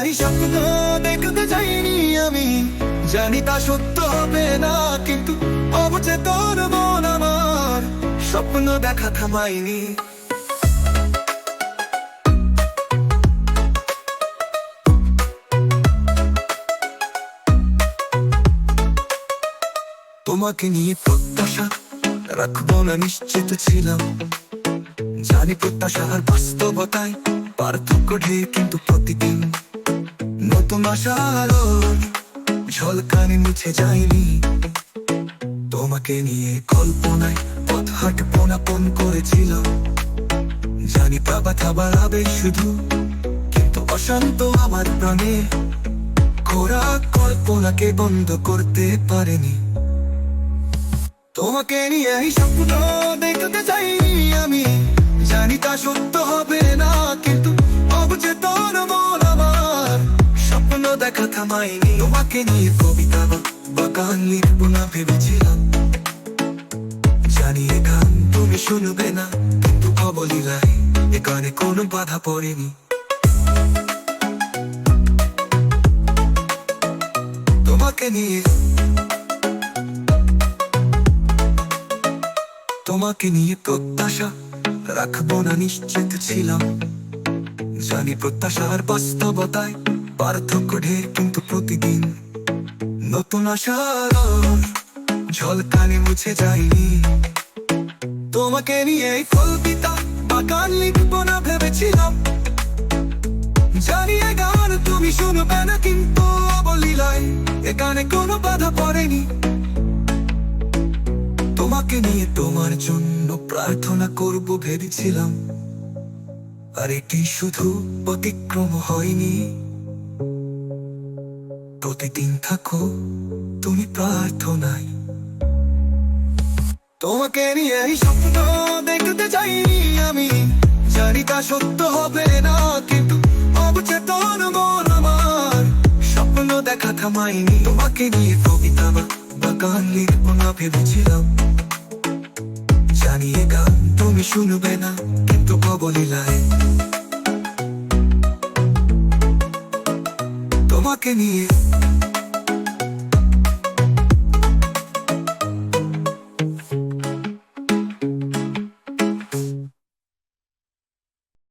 এই স্বপ্ন দেখতে যাইনি আমি। জানি তা সত্য হবে না, কিন্তু অবচেতন মন আমার স্বপ্ন দেখা থামাইনি তোমাকে নিয়ে প্রত্যাশা রাখব না, নিশ্চিত ছিলাম। জানি প্রত্যাশা আর বাস্তবতায় পার্থক্য ঢের কিন্তু প্রতিদিন নতুন আশার ঝলকানি মুছে যায়নি। তোমাকে নিয়ে কল্পনায় পথ হাঁটবো না পণ করেছিলাম। জানি পাবা খাবার আবে শুধু, কিন্তু অশান্ত আমার প্রাণে। খোরা কল্পনাকে বন্ধ করতে পারেনি। তোমাকে নিয়ে এই স্বপ্ন দেখতে চাই আমি। জানি তা সত্য হবে না, কিন্তু থামাইনি তোমাকে নিয়ে কবিতা বা- বা গান লিখব না ভেবেছিলাম জানি এ গান তুমি শুনবে না কিন্তু অবলীলায় এ গানে কোনো বাধা পড়েনি তোমাকে নিয়ে তোমাকে নিয়ে প্রত্যাশা রাখব না নিশ্চিত ছিলাম জানি প্রত্যাশা আর বাস্তবতায় পার্থক্য ঢের কিন্তু প্রতিদিন। নতুন আশার ঝলকানি মুছে যায়নি। তোমাকে নিয়ে কল্পিতা বা গান লিখব না ভেবেছিলাম। জানি গান তুমি শুনবে না কিন্তু অবলীলায় এ গানে কোনো বাধা পড়েনি। তোমাকে নিয়ে তোমার জন্য প্রার্থনা করব ভেবেছিলাম। আর এটি শুধু অতিক্রম হয়নি। প্রতিদিন থাকো, তুমি প্রার্থনায়। তোমাকে নিয়ে এই স্বপ্ন দেখতে চাই আমি, জানি তা সত্য হবে না, কিন্তু অবচেতন মন আমার স্বপ্ন দেখা থামাইনি তোমাকে নিয়ে কবিতা বা- গান লিখব না ভেবেছিলাম। জানি এ গান তুমি শুনবে না, কিন্তু অবলীলায় তোমাকে নিয়ে